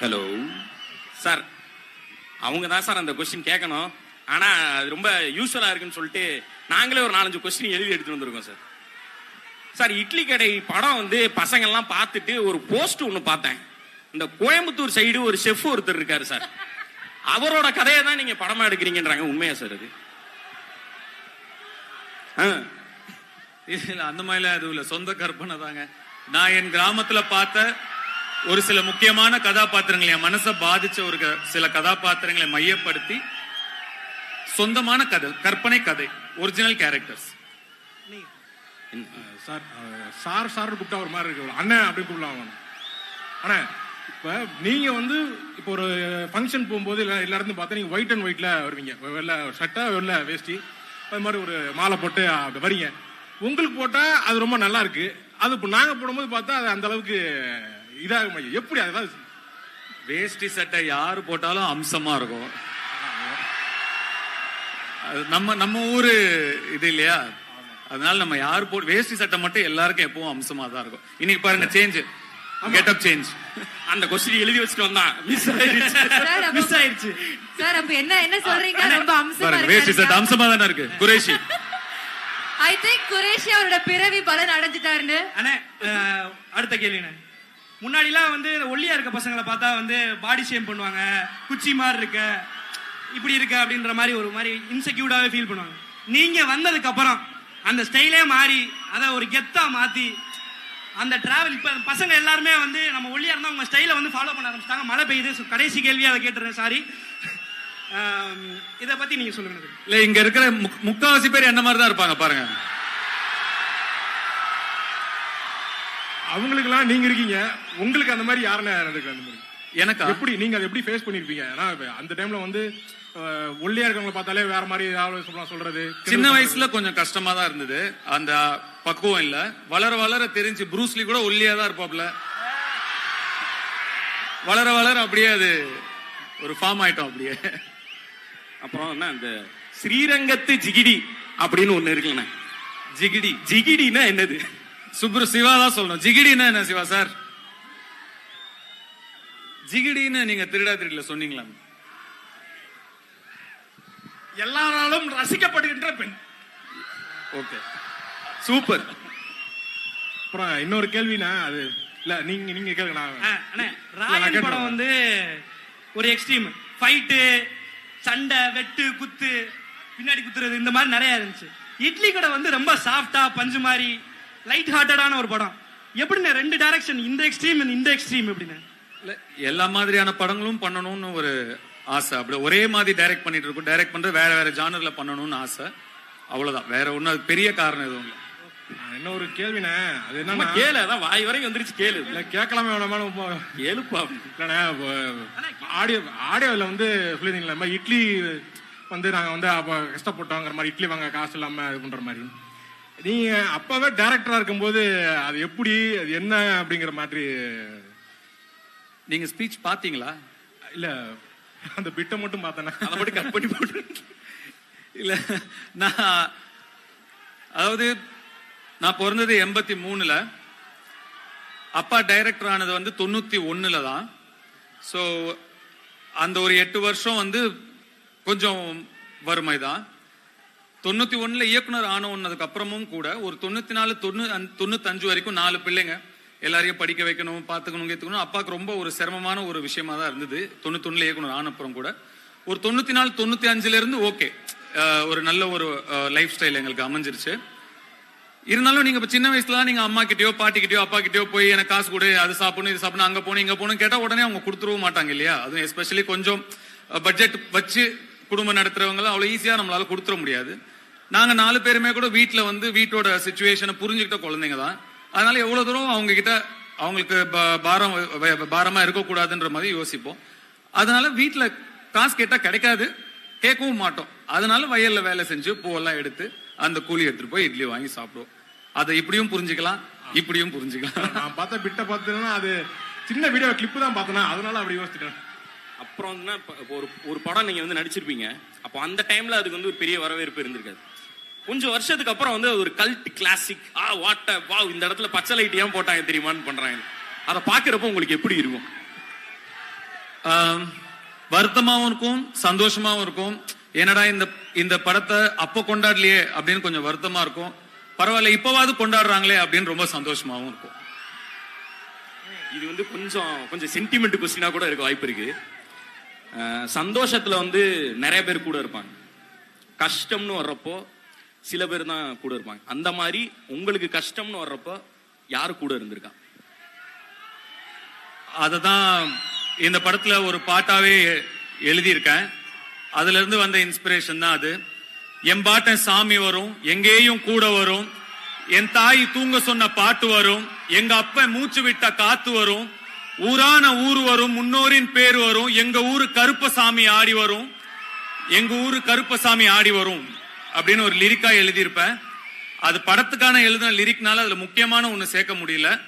Hello sir அவங்க தான் sir அந்த கொஸ்டின் கேட்கணும். ஆனால் அது ரொம்ப யூஸ்ஃபுல்லாக இருக்குன்னு சொல்லிட்டு நாங்களே ஒரு நாலஞ்சு கொஸ்டின் எழுதி எடுத்துட்டு வந்திருக்கோம் சார் சார் இட்லி கடை படம் வந்து பசங்கள்லாம் பார்த்துட்டு ஒரு போஸ்ட் ஒன்று பார்த்தேன். இந்த கோயம்புத்தூர் சைடு ஒரு செஃப் ஒருத்தர் இருக்காரு சார் அவரோட கதையை தான் நீங்கள் படமாக எடுக்கிறீங்கன்றாங்க. உண்மையா சார் அது? ஆ. அந்த மாதிரிலாம் எதுவும் இல்லை. சொந்த கற்பனை தாங்க நான் என் கிராமத்தில் பார்த்த ஒரு சில முக்கியமான கதாபாத்திரங்களை என் மனசை பாதிச்ச ஒரு க- சில கதாபாத்திரங்களை மையப்படுத்தி சொந்தமான கதை கற்பனை கதை original characters sir sir sir கூப்பிட்டா ஒரு மாதிரி இருக்கு. அண்ணன் அப்படி கூப்பிடலாம் அவன் அண்ணா இப்ப நீங்க வந்து இப்போ ஒரு ஃபங்க்ஷன் போகும்போது இல்ல எல்லா பார்த்தா நீங்க ஒயிட் அண்ட் ஒயிட்ல வருவீங்க. வெள்ள சட்டை வெள்ள வேஷ்டி அது மாதிரி ஒரு மாலை போட்டு அப்படி வரீங்க. உங்களுக்கு போட்டா அது ரொம்ப நல்லா இருக்கு. அது இப்போ நாங்கள் போடும்போது பார்த்தா அது அந்த அளவுக்கு இதாக மாட்டேங்குது. எப்படி அதாவது வேஷ்டி சட்டை யாரு போட்டாலும் அம்சமா இருக்கும். நம்ம நம்ம ஊரு இது இல்லையா? அதனால நம்ம யாரு போட்டு வேஷ்டி சட்டை மட்டும் எல்லாருக்கும் எப்பவும் அம்சமா தான் இருக்கும். இன்னைக்கு பாருங்க சேஞ்ச் கெட்டப் சேஞ்ச் அந்த கொஸ்டின் எழுதி வச்சுட்டு வந்தான். மிஸ் ஆயிடுச்சு. சார், அப்ப- மிஸ் ஆயிடுச்சு. சார் அப்ப என்ன என்ன சொல்றீங்க? ரொம்ப அம்சமா பாருங்க வேஷ்டி சட்டை அம்சமா தானே இருக்கு. குரேஷி. ஐ திங்க் குரேஷி அவரோட பிறவி பலன் அடைஞ்சிட்டாருன்னு. அண்ணே அஹ், அடுத்த கேள்விண்ணே. முன்னாடிலாம் வந்து ஒல்லியா இருக்க பசங்களை பார்த்தா வந்து பாடி ஷேம் பண்ணுவாங்க. குச்சி மாதிரி இருக்க இப்படி இருக்க அப்படின்ற மாதிரி ஒரு மாதிரி இன்செக்யூர்டாவே ஃபீல் பண்ணுவாங்க. நீங்க வந்ததுக்கு அப்புறம் அந்த ஸ்டைலே மாறி அதை ஒரு கெத்தா மாத்தி அந்த டிராவல் இப்போ பசங்க எல்லாருமே வந்து நம்ம ஒல்லியா இருந்தா உங்க ஸ்டைலை வந்து ஃபாலோ பண்ண ஆரம்பிச்சிட்டாங்க. மழை பெய்யுது கடைசி கேள்வி அதை கேட்டுறேன் சாரி இதை பத்தி நீங்க சொல்லுங்க. இல்லை இங்கே இங்க இருக்கிற முக்- முக்காவாசி பேர் என்ன மாதிரி தான் இருப்பாங்க பாருங்க. அவங்களுக்கெல்லாம் நீங்க இருக்கீங்க. உங்களுக்கு அந்த மாதிரி யாருன்னு இருக்கு அந்த மாதிரி? எனக்கா? எப்படி நீங்க அதை எப்படி ஃபேஸ் பண்ணிருப்பீங்க? ஏன்னா அந்த டைம்ல வந்து ஒல்லியா இருக்கவங்கள பார்த்தாலே வேற மாதிரி ஏதாவது சொல்லலாம் சொல்றது. சின்ன வயசுல கொஞ்சம் கஷ்டமா தான் இருந்தது. அந்த பக்குவம் இல்ல. வளர வளர தெரிஞ்சு ப்ரூஸ்லி கூட ஒல்லியா தான் இருப்பாப்ல. வளர வளர அப்படியே அது ஒரு ஃபார்ம் ஆயிட்டோம் அப்படியே. அப்புறம் என்ன இந்த ஸ்ரீரங்கத்து ஜிகிடி அப்படின்னு ஒண்ணு இருக்குல்லண்ணே. ஜிகிடி. ஜிகிடினா என்னது? சுப்ரு சிவா தான் சொல்லணும். ஜிகிடின்னா என்ன சிவா சார்? ஜிகிடின்னு நீங்க திருடா திருடல சொன்னீங்களா? எல்லாராலும் ரசிக்கப்படுகின்ற பெண். ஓகே. சூப்பர். அப்புறம் இன்னொரு கேள்வினா அது இல்ல நீங்க நீங்க நான் ராயன். படம் வந்து ஒரு எக்ஸ்ட்ரீம் ஃபைட்டு சண்டை வெட்டு குத்து பின்னாடி குத்துறது இந்த மாதிரி நிறைய இருந்துச்சு. இட்லி கடை வந்து ரொம்ப சாஃப்டா பஞ்சு மாதிரி லைட் ஹார்ட்டடான ஒரு படம். எப்படிண்ணே ரெண்டு டைரக்ஷன் இந்த எக்ஸ்ட்ரீம் இந்த எக்ஸ்ட்ரீம் எப்படிண்ணே இல்ல எல்லா மாதிரியான படங்களும் பண்ணணும்னு ஒரு ஆசை. அப்படி ஒரே மாதிரி டைரக்ட் பண்ணிட்டு இருக்கோம். டைரக்ட் பண்றது வேற வேற ஜானர்ல பண்ணணும்னு ஆசை. அவ்வளவுதான். வேற ஒன்றும் அது பெரிய காரணம் எதுவும் இல்லை. நான் இன்னொரு கேள்வினே அது நம்ம என்னன்னா கேளு அதான் வாய் வரைக்கும் வந்துருச்சு கேளு. இல்ல கேட்கலாமே வேணாமாலும் கேளுப்பா இல்லைண்ணே ஆடியோ ஆடியோவில் வந்து சொல்லியிருந்தீங்களா இட்லி வந்து நாங்கள் வந்து அப்போ கஷ்டப்பட்டோங்கிற மாதிரி இட்லி வாங்க காசு இல்லாமல் இது பண்ணுற மாதிரி. நீங்கள் அப்போவே டேரக்டராக இருக்கும்போது அது எப்படி அது என்ன அப்படிங்கிற மாதிரி? நீங்க ஸ்பீச் பாத்தீங்களா இல்லை அந்த பிட்டை மட்டும் பார்த்தேனே? அதை மட்டும் கட் பண்ணி போட்டு. இல்ல நான் அதாவது நான் பிறந்தது எண்பத்தி மூணுல. அப்பா டைரக்டர் ஆனது வந்து தொண்ணூத்தி ஒண்ணுல தான். ஸோ அந்த ஒரு எட்டு வருஷம் வந்து கொஞ்சம் வறுமை தான். தொண்ணூத்தி ஒண்ணுல இயக்குனர் ஆனவன்னதுக்கு அப்புறமும் கூட ஒரு தொண்ணூத்தி நாலு தொண்ணூ தொண்ணூத்தஞ்சு வரைக்கும் நாலு பிள்ளைங்க. எல்லாரையும் படிக்க வைக்கணும் பார்த்துக்கணும் கேத்துக்கணும். அப்பாவுக்கு ரொம்ப ஒரு சிரமமான ஒரு விஷயமா தான் இருந்தது. தொண்ணூத்தொன்னுல இயக்குனர் ஆனப்புறம் கூட. ஒரு தொண்ணூத்தி நாலு தொண்ணூத்தி அஞ்சுல இருந்து ஓகே. ஒரு நல்ல ஒரு லைஃப் ஸ்டைல் எங்களுக்கு அமைஞ்சிருச்சு. இருந்தாலும் நீங்க இப்ப சின்ன வயசுல நீங்க அம்மா கிட்டயோ பாட்டி கிட்டயோ அப்பா கிட்டயோ போய் எனக்கு காசு கொடு அது சாப்பிடணும் இது சாப்பிடணும் அங்க போகணும் இங்க போகணும் கேட்டா உடனே அவங்க கொடுத்துருவும் மாட்டாங்க இல்லையா? அதுவும் எஸ்பெஷலி கொஞ்சம் பட்ஜெட் வச்சு குடும்பம் நடத்துறவங்க அவ்வளவு ஈஸியா நம்மளால கொடுத்துட முடியாது. நாங்க நாலு பேருமே கூட வீட்ல வந்து வீட்டோட சுச்சுவேஷனை புரிஞ்சுக்கிட்ட குழந்தைங்க தான். அதனால எவ்வளவு தூரம் அவங்க கிட்ட அவங்களுக்கு பாரம் வ- பாரமா இருக்கக்கூடாதுன்ற மாதிரி யோசிப்போம். அதனால வீட்ல காசு கேட்டா கிடைக்காது கேட்கவும் மாட்டோம். அதனால வயல்ல வேலை செஞ்சு பூவெல்லாம் எடுத்து அந்த கூலி எடுத்துட்டு போய் இட்லி வாங்கி சாப்பிடுவோம். அதை இப்படியும் புரிஞ்சுக்கலாம் இப்படியும் புரிஞ்சுக்கலாம். நான் பார்த்த பிட்டை பார்த்தேன்னா அது சின்ன வீடியோ கிளிப்பு தான் பார்த்தேன்னா அதனால அப்படி யோசிச்சிட்டேன். அப்புறம் ஒரு ஒரு படம் நீங்க வந்து நடிச்சிருப்பீங்க. அப்போ அந்த டைம்ல அதுக்கு வந்து ஒரு பெரிய வரவேற்பு இருந்திருக்காது. கொஞ்சம் வருஷத்துக்கு அப்புறம் வந்து ஒரு கல்ட் கிளாசிக் ஆ வாட்ட வா இந்த இடத்துல பச்சை லைட் ஏன் போட்டாங்க தெரியுமான்னு பண்றாங்க. அதை பாக்குறப்போ உங்களுக்கு எப்படி இருக்கும்? வருத்தமாவும் இருக்கும் சந்தோஷமாவும் இருக்கும். என்னடா இந்த இந்த படத்தை அப்போ கொண்டாடலையே அப்படின்னு கொஞ்சம் வருத்தமா இருக்கும். பரவாயில்ல இப்பவாவது கொண்டாடுறாங்களே அப்படின்னு ரொம்ப சந்தோஷமாவும் இருக்கும். இது வந்து கொஞ்சம் கொஞ்சம் சென்டிமெண்ட் கொஸ்டினா கூட இருக்க வாய்ப்பு இருக்கு. சந்தோஷத்துல வந்து நிறைய பேர் கூட இருப்பாங்க. கஷ்டம்னு வர்றப்போ சில பேர் தான் கூட இருப்பாங்க. அந்த மாதிரி உங்களுக்கு கஷ்டம்னு வர்றப்போ யார் கூட இருந்திருக்கா? அததான் இந்த படத்துல ஒரு பாட்டாவே எழுதியிருக்கேன். அதுல இருந்து வந்த இன்ஸ்பிரேஷன் தான் அது. என் பாட்டன் சாமி வரும் எங்கேயும் கூட வரும். என் தாய் தூங்க சொன்ன பாட்டு வரும். எங்க அப்ப மூச்சு விட்ட காத்து வரும். ஊரான ஊர் வரும் முன்னோரின் பேர் வரும். எங்க ஊரு கருப்பசாமி ஆடி வரும். எங்க ஊரு கருப்பசாமி ஆடி வரும். அப்படின்னு ஒரு லிரிக்கா எழுதியிருப்பேன். அது படத்துக்கான எழுதின லிரிக்னால அதுல முக்கியமான ஒண்ணு சேர்க்க முடியல.